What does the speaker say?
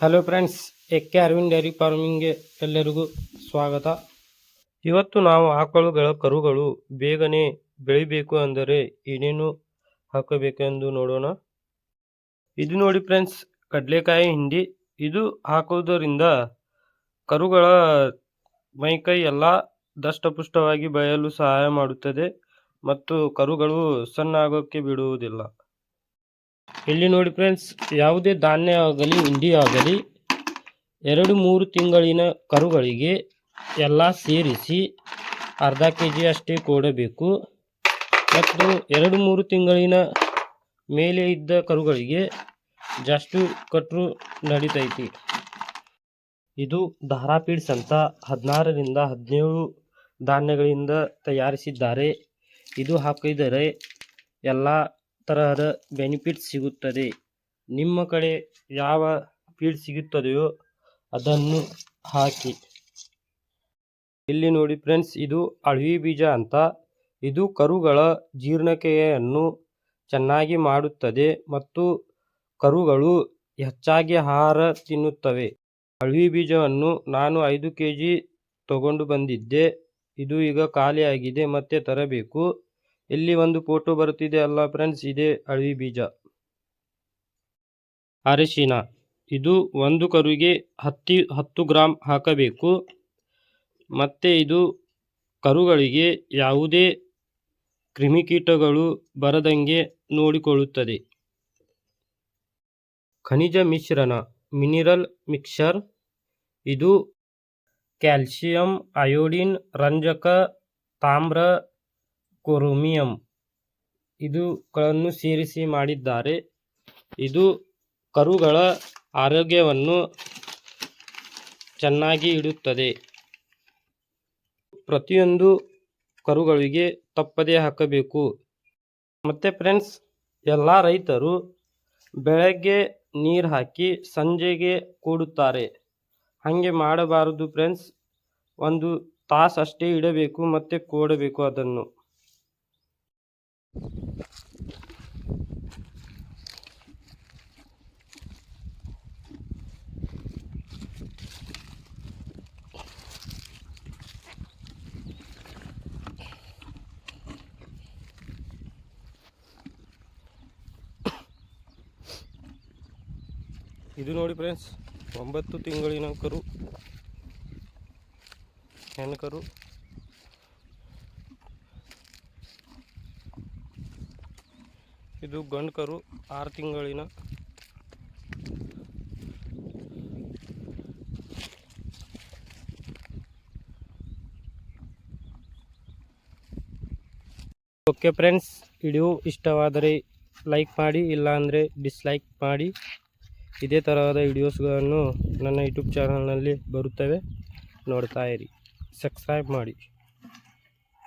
Hello friends ಎಕ್ಕೆ Arvind dairy ಫಾರ್ಮಿಂಗ್ಗೆ ಎಲ್ಲರಿಗೂ ಸ್ವಾಗತ. ಇವತ್ತು ನಾವು ಆಕಳುಗಳ ಕರುಗಳು ಬೇಗನೆ ಬೆಳಿಬೇಕು ಅಂದರೆ ಏನೇನು ಹಾಕಬೇಕೆಂದು ನೋಡೋಣ. ಇದು ನೋಡಿ ಫ್ರೆಂಡ್ಸ್ ಕಡಲೆಕಾಯಿ ಹಿಂಡಿ. ಇದು ಹಾಕೋದರಿಂದ ಕರುಗಳ ಮೈಕೈ ಎಲ್ಲ ದಷ್ಟಪುಷ್ಟವಾಗಿ ಬೆಳೆಯಲು ಸಹಾಯ ಮಾಡುತ್ತದೆ ಮತ್ತು ಕರುಗಳು ಸಣ್ಣ ಆಗೋಕ್ಕೆ ಬಿಡುವುದಿಲ್ಲ. ಇಲ್ಲಿ ನೋಡಿ ಫ್ರೆಂಡ್ಸ್ ಯಾವುದೇ ಧಾನ್ಯ ಆಗಲಿ, ಹಿಂಡಿ ಆಗಲಿ, ಎರಡು ಮೂರು ತಿಂಗಳಿನ ಕರುಗಳಿಗೆ ಎಲ್ಲ ಸೇರಿಸಿ ಅರ್ಧ ಕೆ ಜಿ ಅಷ್ಟೇ ಕೊಡಬೇಕು. ಮತ್ತು ಎರಡು ಮೂರು ತಿಂಗಳಿನ ಮೇಲೆ ಇದ್ದ ಕರುಗಳಿಗೆ ಜಾಸ್ತಿ ಕೊಟ್ಟರು ನಡೀತೈತಿ. ಇದು ಧಾರಾಪೀಡ್ಸ್ ಅಂತ ಹದಿನಾರರಿಂದ ಹದಿನೇಳು ಧಾನ್ಯಗಳಿಂದ ತಯಾರಿಸಿದ್ದಾರೆ. ಇದು ಹಾಕಿದರೆ ಎಲ್ಲ ತರಹದ ಬೆನಿಫಿಟ್ ಸಿಗುತ್ತದೆ. ನಿಮ್ಮ ಕಡೆ ಯಾವ ಫೀಡ್ ಸಿಗುತ್ತದೆಯೋ ಅದನ್ನು ಹಾಕಿ. ಇಲ್ಲಿ ನೋಡಿ ಫ್ರೆಂಡ್ಸ್ ಇದು ಅಳವಿ ಬೀಜ ಅಂತ. ಇದು ಕರುಗಳ ಜೀರ್ಣಕ್ರಿಯೆಯನ್ನು ಚೆನ್ನಾಗಿ ಮಾಡುತ್ತದೆ ಮತ್ತು ಕರುಗಳು ಹೆಚ್ಚಾಗಿ ಆಹಾರ ತಿನ್ನುತ್ತವೆ. ಅಳವಿ ಬೀಜವನ್ನು ನಾನು ಐದು ಕೆ ಜಿ ತಗೊಂಡು ಬಂದಿದ್ದೆ. ಇದು ಈಗ ಖಾಲಿಯಾಗಿದೆ, ಮತ್ತೆ ತರಬೇಕು. ಇಲ್ಲಿ ಒಂದು ಫೋಟೋ ಬರುತ್ತಿದೆ. ಅಲ್ಲ ಫ್ರೆಂಡ್ಸ್, ಇದೇ ಅಳವಿ ಬೀಜ. ಅರಿಶಿನ. ಇದು ಒಂದು ಕರುವಿಗೆ ಹತ್ತಿ, ಹತ್ತು ಗ್ರಾಮ್ ಹಾಕಬೇಕು. ಮತ್ತೆ ಇದು ಕರುಗಳಿಗೆ ಯಾವುದೇ ಕ್ರಿಮಿಕೀಟಗಳು ಬರದಂಗೆ ನೋಡಿಕೊಳ್ಳುತ್ತದೆ. ಖನಿಜ ಮಿಶ್ರಣ, ಮಿನಿರಲ್ ಮಿಕ್ಸರ್ ಇದು ಕ್ಯಾಲ್ಸಿಯಂ, ಅಯೋಡಿನ್, ರಂಜಕ, ತಾಮ್ರ ಕ್ರೋಮಿಯಂ ಇದುಗಳನ್ನು ಸೇರಿಸಿ ಮಾಡಿದ್ದಾರೆ. ಇದು ಕರುಗಳ ಆರೋಗ್ಯವನ್ನು ಚೆನ್ನಾಗಿ ಇಡುತ್ತದೆ. ಪ್ರತಿಯೊಂದು ಕರುಗಳಿಗೆ ತಪ್ಪದೇ ಹಾಕಬೇಕು. ಮತ್ತು ಫ್ರೆಂಡ್ಸ್, ಎಲ್ಲ ರೈತರು ಬೆಳಗ್ಗೆ ನೀರು ಹಾಕಿ ಸಂಜೆಗೆ ಕೂಡುತ್ತಾರೆ. ಹಾಗೆ ಮಾಡಬಾರದು ಫ್ರೆಂಡ್ಸ್. ಒಂದು ತಾಸು ಅಷ್ಟೇ ಇಡಬೇಕು, ಮತ್ತು ಕೂಡಬೇಕು ಅದನ್ನು. ಇದು ನೋಡಿ ಫ್ರೆಂಡ್ಸ್ ಒಂಬತ್ತು ತಿಂಗಳಿನ ಕರು ಹೆಣ್ಣು ಕರು ಇದು ಗಂಡು ಕರು ಆರು ತಿಂಗಳಿನ. ಓಕೆ ಫ್ರೆಂಡ್ಸ್ ವಿಡಿಯೋ ಇಷ್ಟವಾದರೆ ಲೈಕ್ ಮಾಡಿ, ಇಲ್ಲಾಂದರೆ ಡಿಸ್ಲೈಕ್ ಮಾಡಿ. ಇದೇ ತರಹದ ವಿಡಿಯೋಸ್ಗಳನ್ನು ನನ್ನ ಯೂಟ್ಯೂಬ್ ಚಾನಲ್ನಲ್ಲಿ ಬರುತ್ತವೆ. ನೋಡ್ತಾ ಇರಿ. ಸಬ್ಸ್ಕ್ರೈಬ್ ಮಾಡಿ.